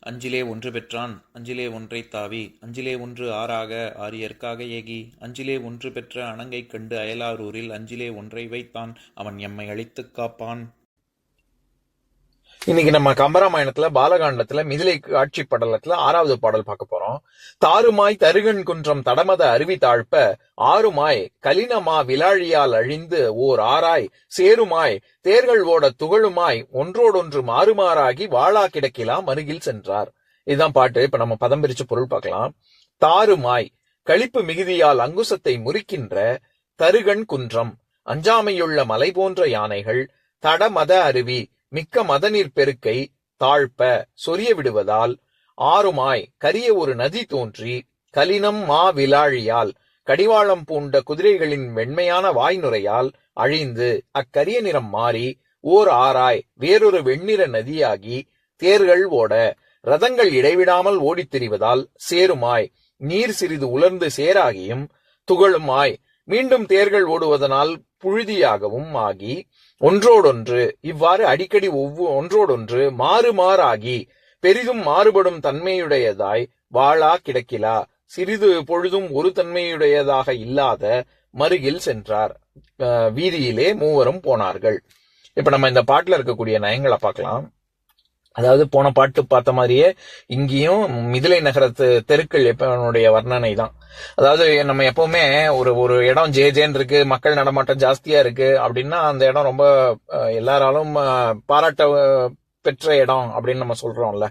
அஞ்சிலே ஒன்று பெற்றான் அஞ்சிலே ஒன்றை தாவி அஞ்சிலே ஒன்று ஆறாக ஆரியர்க்காக ஏகி அஞ்சிலே ஒன்று பெற்ற அணங்கைக் கண்டு அயலாரூரில் அஞ்சிலே ஒன்றை வைத்தான் அவன் எம்மை அழித்துக் காப்பான். இன்னைக்கு நம்ம கம்பராமாயணத்துல பாலகாண்டத்துல மிதிலை காட்சி படலத்துல ஆறாவது பாடல் பார்க்க போறோம். தாருமாய் தருகன் குன்றம் தடமத அருவி தாழ்ப்ப ஆறுமாய் கலினமா விலாழியால் அழிந்து ஓர் ஆராய் சேருமாய் தேர்கள் ஓட துகளுமாய் ஒன்றோடொன்று மாறுமாறாகி வாழா கிடக்கிலாம் அருகில் சென்றார். இதுதான் பாட்டு. இப்ப நம்ம பதம் பிரிச்சு பொருள் பார்க்கலாம். தாருமாய் கழிப்பு மிகுதியால் அங்குசத்தை முறிக்கின்ற தருகன் குன்றம் அஞ்சாமையுள்ள மலை போன்ற யானைகள் தடமத அருவி மிக்க மதநீர் பெருக்கை தாழ்ப்ப சொரிய விடுவதால் ஆறுமாய் கரிய ஒரு நதி தோன்றி கலினம் மா விலாழியால் கடிவாளம் பூண்ட குதிரைகளின் வெண்மையான வாய்நுரையால் அழிந்து அக்கரிய நிறம் மாறி ஓர் ஆராய் வேறொரு வெண்ணிற நதியாகி தேர்கள் ஓட ரதங்கள் இடைவிடாமல் ஓடித் திரிவதால் சேருமாய் நீர் சிறிது உலர்ந்து சேராகியும் துகளுமாய் மீண்டும் தேர்கள் ஓடுவதனால் புழுதியாகவும் ஆகி ஒன்றோடொன்று இவ்வாறு அடிக்கடி ஒவ்வொ ஒன்றோடொன்று மாறு மாறாகி பெரிதும் மாறுபடும் தன்மையுடையதாய் வாழா கிடக்கிலா. சிறிது பொழுதும் ஒரு தன்மையுடையதாக இல்லாத மருகில் சென்றார். வீதியிலே மூவரும் போனார்கள். இப்ப நம்ம இந்த பாட்டுல இருக்கக்கூடிய நயங்களை பார்க்கலாம். அதாவது போன பாட்டு பார்த்த மாதிரியே இங்கேயும் மிதிலை நகரத்து தெருக்கள் எப்பனுடைய வர்ணனை தான். அதாவது நம்ம எப்பவுமே ஒரு ஒரு இடம் ஜே ஜேன்னு இருக்கு மக்கள் நடமாட்டம் ஜாஸ்தியா இருக்கு அப்படின்னா அந்த இடம் ரொம்ப எல்லாராலும் பாராட்ட பெற்ற இடம் அப்படின்னு நம்ம சொல்றோம்ல.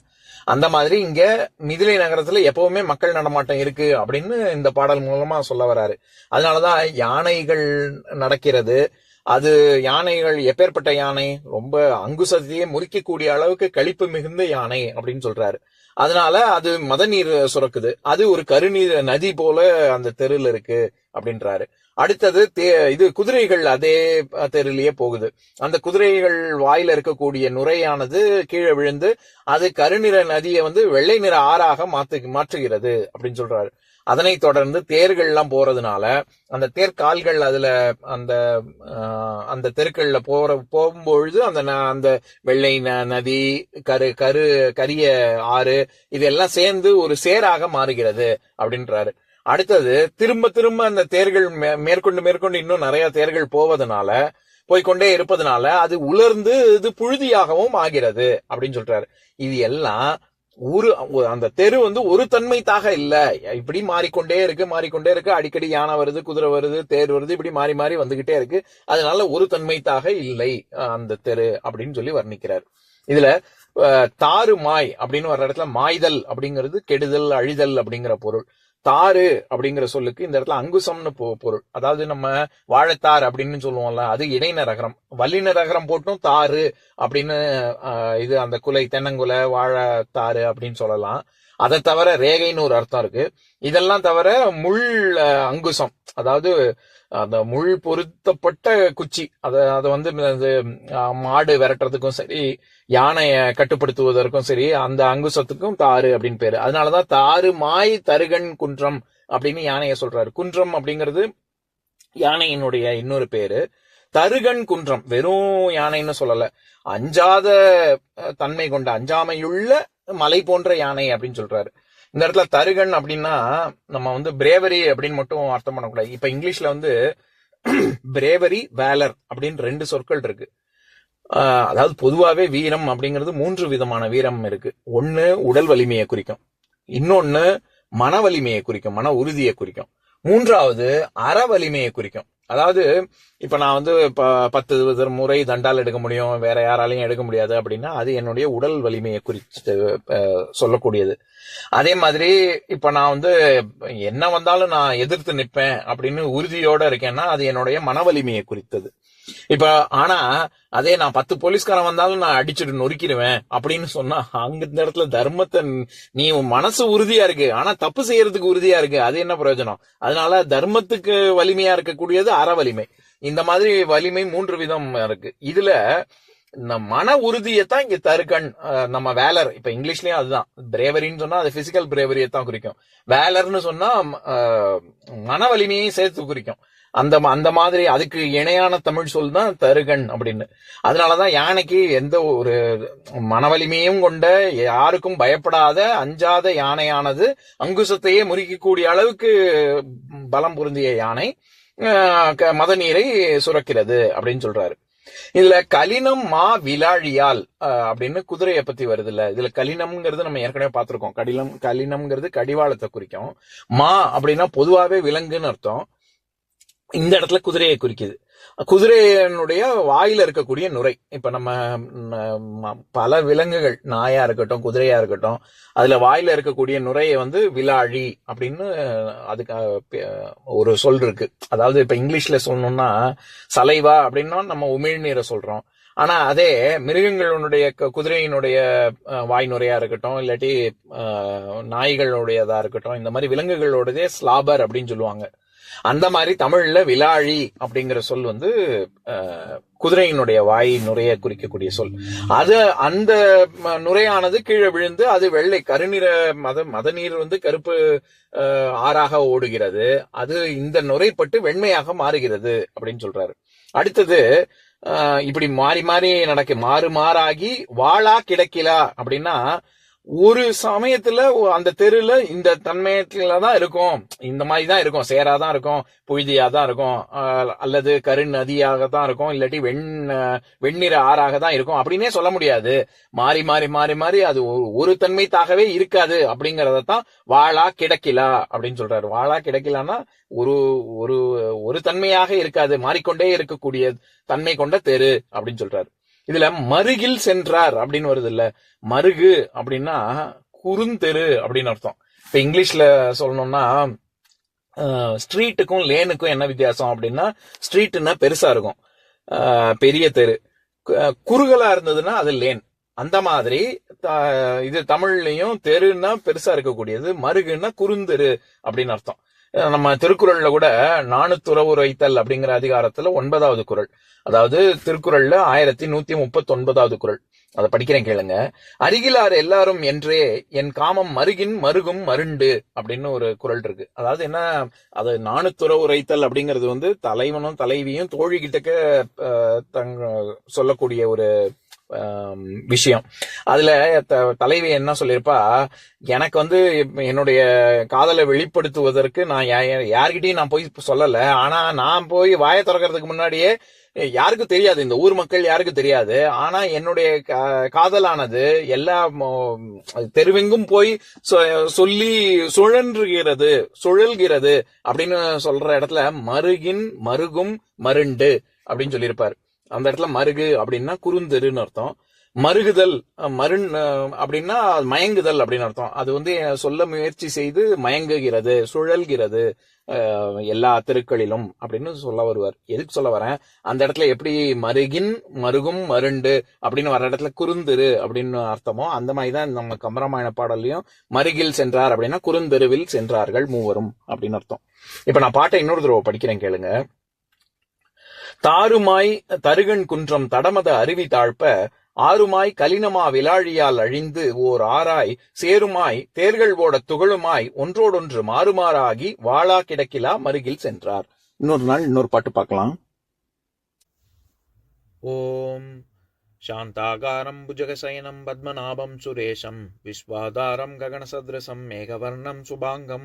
அந்த மாதிரி இங்க மிதிலை நகரத்துல எப்பவுமே மக்கள் நடமாட்டம் இருக்கு அப்படின்னு இந்த பாடல் மூலமா சொல்ல வராரு. அதனாலதான் யானைகள் நடக்கிறது அது யானைகள் எப்பேற்பட்ட யானை? ரொம்ப அங்குசத்தையே முறிக்கக்கூடிய அளவுக்கு கழிப்பு மிகுந்த யானை அப்படின்னு சொல்றாரு. அதனால அது மத நீர் சுரக்குது. அது ஒரு கருநீர் நதி போல அந்த தெருல இருக்கு அப்படின்றாரு. அடுத்தது தே- இது குதிரைகள் அதே தெருலயே போகுது. அந்த குதிரைகள் வாயில இருக்கக்கூடிய நுரையானது கீழே விழுந்து அது கருநிற நதியை வந்து வெள்ளை நிற ஆறாக மாத்து மாற்றுகிறது அப்படின்னு சொல்றாரு. அதனைத் தொடர்ந்து தேர்கள் எல்லாம் போறதுனால அந்த தேர்கால்கள் அதுல அந்த ஆஹ், அந்த தெருக்கள்ல போற போகும்பொழுது அந்த ந- அந்த வெள்ளை ந- நதி கரு கரு கரிய ஆறு இதெல்லாம் சேர்ந்து ஒரு சேராக மாறுகிறது அப்படின்றாரு. அடுத்தது திரும்ப திரும்ப அந்த தேர்கள் மே- மேற்கொண்டு மேற்கொண்டு இன்னும் நிறைய தேர்கள் போவதனால போய்க்கொண்டே இருப்பதனால அது உலர்ந்து இது புழுதியாகவும் ஆகிறது அப்படின்னு சொல்றாரு. இது எல்லாம் ஒரு அந்த தெரு வந்து ஒரு தன்மைத்தாக இல்ல. இப்படி மாறிக்கொண்டே இருக்கு மாறிக்கொண்டே இருக்கு. அடிக்கடி யானை வருது குதிரை வருது தேர் வருது இப்படி மாறி மாறி வந்துகிட்டே இருக்கு. அதனால ஒரு தன்மைத்தாக இல்லை அஹ், அந்த தெரு அப்படின்னு சொல்லி வர்ணிக்கிறார். இதுல தாறு மாய் அப்படின்னு வர்ற இடத்துல மாய்தல் அப்படிங்கிறது கெடுதல் அழிதல் அப்படிங்கிற பொருள். தாறு அப்படிங்கிற சொல்லுக்கு இந்த இடத்துல அங்குசம்னு போ பொருள். அதாவது நம்ம வாழைத்தார் அப்படின்னு சொல்லுவோம்ல அது இடைநரகரம் வல்லினரகரம் போட்டும் தாறு அப்படின்னு ஆஹ், இது அந்த குலை தென்னங்குலை வாழைத்தாறு அப்படின்னு சொல்லலாம். அதை தவிர ரேகைன்னு ஒரு அர்த்தம் இருக்கு. இதெல்லாம் தவிர முள் அங்குசம். அதாவது அந்த முள் பொருத்தப்பட்ட குச்சி. அதை அதை வந்து இது, மாடு விரட்டுறதுக்கும் சரி யானையை கட்டுப்படுத்துவதற்கும் சரி அந்த அங்குசத்துக்கும் தாறு அப்படின்னு பேரு. அதனாலதான் தாறு மாய் தருகன் குன்றம் அப்படின்னு யானையை சொல்றாரு. குன்றம் அப்படிங்கிறது யானையினுடைய இன்னொரு பேரு. தருகன் குன்றம். வெறும் யானைன்னு சொல்லல. அஞ்சாத தன்மை கொண்ட அஞ்சாமையுள்ள மலை போன்ற யானை அப்படின்னு சொல்றாரு. இந்த இடத்துல தருகன் அப்படின்னா நம்ம வந்து பிரேவரி அப்படின்னு மட்டும் அர்த்தம் பண்ணக்கூடாது. இப்ப இங்கிலீஷ்ல வந்து பிரேவரி வேலர் அப்படின்னு ரெண்டு சொற்கள் இருக்கு. ஆஹ், அதாவது பொதுவாவே வீரம் அப்படிங்கிறது மூன்று விதமான வீரம் இருக்கு. ஒன்னு உடல் வலிமையை குறிக்கும். இன்னொன்னு மன வலிமையை குறிக்கும் மன உறுதியை குறிக்கும். மூன்றாவது அற வலிமையை குறிக்கும். அதாவது இப்ப நான் வந்து இப்போ பத்து இருபது முறை தண்டால் எடுக்க முடியும் வேற யாராலையும் எடுக்க முடியாது அப்படின்னா அது என்னுடைய உடல் வலிமையை குறித்து சொல்லக்கூடியது. அதே மாதிரி இப்ப நான் வந்து என்ன வந்தாலும் நான் எதிர்த்து நிப்பேன் அப்படின்னு உறுதியோட இருக்கேன்னா அது என்னுடைய மன வலிமையை குறித்தது. இப்ப ஆனா அதே நான் பத்து போலீஸ்காரன் வந்தாலும் நான் அடிச்சுட்டு நொறுக்கிடுவேன் அப்படின்னு சொன்னா அங்க இந்த இடத்துல தர்மத்தை நீ உன் மனசு உறுதியா இருக்கு. ஆனா தப்பு செய்யறதுக்கு உறுதியா இருக்கு. அது என்ன பிரயோஜனம்? அதனால தர்மத்துக்கு வலிமையா இருக்கக்கூடியது அற வலிமை. இந்த மாதிரி வலிமை மூன்று விதம் இருக்கு. இதுல நம் மன உறுதியைத்தான் இங்க தருக்கண் நம்ம வேலர். இப்ப இங்கிலீஷ்லயும் அதுதான். பிரேவரின்னு சொன்னா அது பிசிக்கல் பிரேவரியை தான் குறிக்கும். வேலர்னு சொன்னா மன வலிமையையும் சேர்த்து குறிக்கும். அந்த அந்த மாதிரி அதுக்கு இணையான தமிழ் சொல் தான் தருகன் அப்படின்னு. அதனாலதான் யானைக்கு எந்த ஒரு மன வலிமையும் கொண்ட யாருக்கும் பயப்படாத அஞ்சாத யானையானது அங்குசத்தையே முறிக்கக்கூடிய அளவுக்கு பலம் பொருந்திய யானை. மத நீரை சுரக்கிறது அப்படின்னு சொல்றாரு. இதுல கலினம் மா விலாழியால் அஹ், அப்படின்னு குதிரையை பத்தி வருது இல்ல. இதுல கலினம்ங்கிறது நம்ம ஏற்கனவே பார்த்திருக்கோம். கடினம் கலினம்ங்கிறது கடிவாளத்தை குறிக்கும். மா அப்படின்னா பொதுவாவே விலங்குன்னு அர்த்தம். இந்த இடத்துல குதிரையை குறிக்குது. குதிரையினுடைய வாயில இருக்கக்கூடிய நுரை. இப்ப நம்ம பல விலங்குகள் நாயா இருக்கட்டும் குதிரையா இருக்கட்டும் அதுல வாயில இருக்கக்கூடிய நுரையை வந்து விலாழி அப்படின்னு அதுக்கு ஒரு சொல் இருக்கு. அதாவது இப்ப இங்கிலீஷ்ல சொல்லணும்னா சலைவா அப்படின்னா நம்ம உமிழ்நீரை சொல்றோம். ஆனா அதே மிருகங்களுடைய குதிரையினுடைய வாய் நுரையா இருக்கட்டும் இல்லாட்டி நாய்களுடையதா இருக்கட்டும் இந்த மாதிரி விலங்குகளோடதே ஸ்லாபர் அப்படின்னு சொல்லுவாங்க. அந்த மாதிரி தமிழ்ல விலாழி அப்படிங்கிற சொல் வந்து அஹ், குதிரையினுடைய வாய் நுரைய குறிக்கக்கூடிய சொல். அது அந்த நுரையானது கீழே விழுந்து அது வெள்ளை கருநிற மத மத நீர் வந்து கருப்பு ஆறாக ஓடுகிறது. அது இந்த நுரைப்பட்டு வெண்மையாக மாறுகிறது அப்படின்னு சொல்றாரு. அடுத்தது இப்படி மாறி மாறி நடக்க மாறு மாறாகி வாழா கிடக்கிலா அப்படின்னா ஒரு சமயத்துல அந்த தெருல இந்த தன்மையத்துல தான் இருக்கும். இந்த மாதிரி தான் இருக்கும். சேராதான் இருக்கும். புழுதியா தான் இருக்கும். அல்லது கரு நதியாக தான் இருக்கும். இல்லாட்டி வெண் வெண்ணிற ஆறாக தான் இருக்கும். அப்படின்னே சொல்ல முடியாது. மாறி மாறி மாறி மாறி அது ஒரு- தன்மைத்தாகவே இருக்காது அப்படிங்கறதத்தான் வாழா கிடக்கிலா அப்படின்னு சொல்றாரு. வாழா கிடக்கிலான்னா ஒரு ஒரு ஒரு தன்மையாக இருக்காது. மாறிக்கொண்டே இருக்கக்கூடிய தன்மை கொண்ட தெரு அப்படின்னு சொல்றாரு. இதுல மருகில் சென்றார் அப்படின்னு வருது இல்ல. மருகு அப்படின்னா குறுந்தெரு அப்படின்னு அர்த்தம். இப்ப இங்கிலீஷ்ல சொல்லணும்னா ஸ்ட்ரீட்டுக்கும் லேனுக்கும் என்ன வித்தியாசம் அப்படின்னா ஸ்ட்ரீட்னா பெருசா இருக்கும். பெரிய தெரு. குறுகலா இருந்ததுன்னா அது லேன் அந்த மாதிரி த- இது தமிழ்லயும் தெருன்னா பெருசா இருக்கக்கூடியது மருகுன்னா குறுந்தெரு அப்படின்னு அர்த்தம். நம்ம திருக்குறள்ல கூட நாணுத்துறவுரைத்தல் அப்படிங்கிற அதிகாரத்துல ஒன்பதாவது குறள். அதாவது திருக்குறள்ல ஆயிரத்தி நூத்தி முப்பத்தி ஒன்பதாவது குறள். அதை படிக்கிறேன் கேளுங்க. அருகிலார் எல்லாரும் என்றே என் காமம் மருகின் மருகும் மருண்டு அப்படின்னு ஒரு குறள் இருக்கு. அதாவது என்ன அது நாணுத்துற உரைத்தல் அப்படிங்கிறது வந்து தலைவனும் தலைவியும் தோழி கிட்டக்க அஹ், தங்க சொல்லக்கூடிய ஒரு விஷயம். அதுல த- தலைவி என்ன சொல்லியிருப்பா? எனக்கு வந்து என்னுடைய காதலை வெளிப்படுத்துவதற்கு நான் யா- யார்கிட்டயும் நான் போய் சொல்லல. ஆனா நான் போய் வாயை திறக்கிறதுக்கு முன்னாடியே யாருக்கும் தெரியாது. இந்த ஊர் மக்கள் யாருக்கும் தெரியாது. ஆனா என்னுடைய கா- காதலானது எல்லா தெருவெங்கும் போய் சொ- சொல்லி சுழன்றுகிறது சுழல்கிறது அப்படின்னு சொல்ற இடத்துல மருகின் மருகும் மருண்டு அப்படின்னு சொல்லியிருப்பாரு. அந்த இடத்துல மருகு அப்படின்னா குறுந்தெருன்னு அர்த்தம். மருகுதல் மருண் அப்படின்னா மயங்குதல் அப்படின்னு அர்த்தம். அது வந்து சொல்ல முயற்சி செய்து மயங்குகிறது சுழல்கிறது எல்லா தெருக்களிலும் அப்படின்னு சொல்ல வருவார். எதுக்கு சொல்ல வரேன்? அந்த இடத்துல எப்படி மருகின் மருகும் மருண்டு அப்படின்னு வர இடத்துல குறுந்தெரு அப்படின்னு அர்த்தமோ அந்த மாதிரி தான் நம்ம கம்பராமாயண பாடல்லையும் மருகில் சென்றார் அப்படின்னா குறுந்தெருவில் சென்றார்கள் மூவரும் அப்படின்னு அர்த்தம். இப்ப நான் பாட்டை இன்னொரு தடவை படிக்கிறேன் கேளுங்க. தாருமாய் தருகன் குன்றம் தடமத அருவி தாழ்ப்ப ஆறுமாய் கலினமா விலாழியால் அழிந்து ஓர் ஆராய் சேருமாய் தேர்கள் ஓட துகளுமாய் ஒன்றோடொன்று மாறுமாறாகி வாளா கிடக்கிலா மருகில் சென்றார் இன்னொரு நாள் இன்னொரு பாட்டு பார்க்கலாம் ॐ शान्ताकारं भुजगशयनं पद्मनाभं सुरेशं विश्वाधारं गगनसदृशं मेघवर्णं शुभाङ्गं